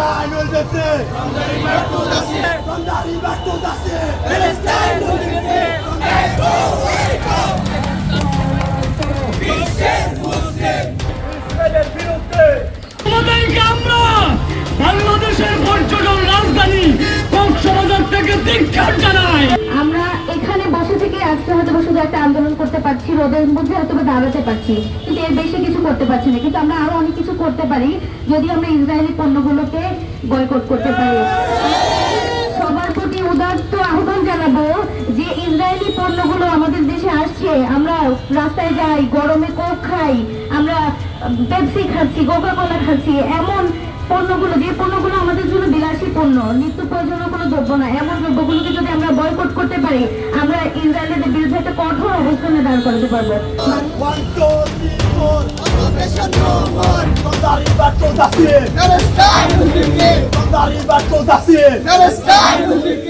Palestine will be free. Sondari back to the একটা আন্দোলন করতে পারছি, রোদের মধ্যে হয়তো দাঁড়াতে পারছি, কিন্তু এর বেশি কিছু করতে পারছি না। কিন্তু আমরা আরও অনেক কিছু করতে পারি, যদি আমরা ইসরায়েলি পণ্যগুলোকে বয়কট করতে পারি। সবার প্রতি উদার্ত আহ্বান জানাব যে ইসরায়েলি পণ্যগুলো আমাদের দেশে আসছে, আমরা রাস্তায় যাই, গরমে কোক খাই, আমরা পেপসি খাচ্ছি কোকা কোলা খাচ্ছি, এমন পণ্যগুলো, যে পণ্যগুলো সম্পূর্ণ নিত্য প্রয়োজনীয় কোনো দ্রব্য না এমন দ্রব্যগুলোকে যদি আমরা বয়কট করতে পারি, আমরা ইসরায়েলের বিরুদ্ধে একটা কঠোর অবস্থানে দাঁড় করাতে পারব Let us die! Let us die! Let!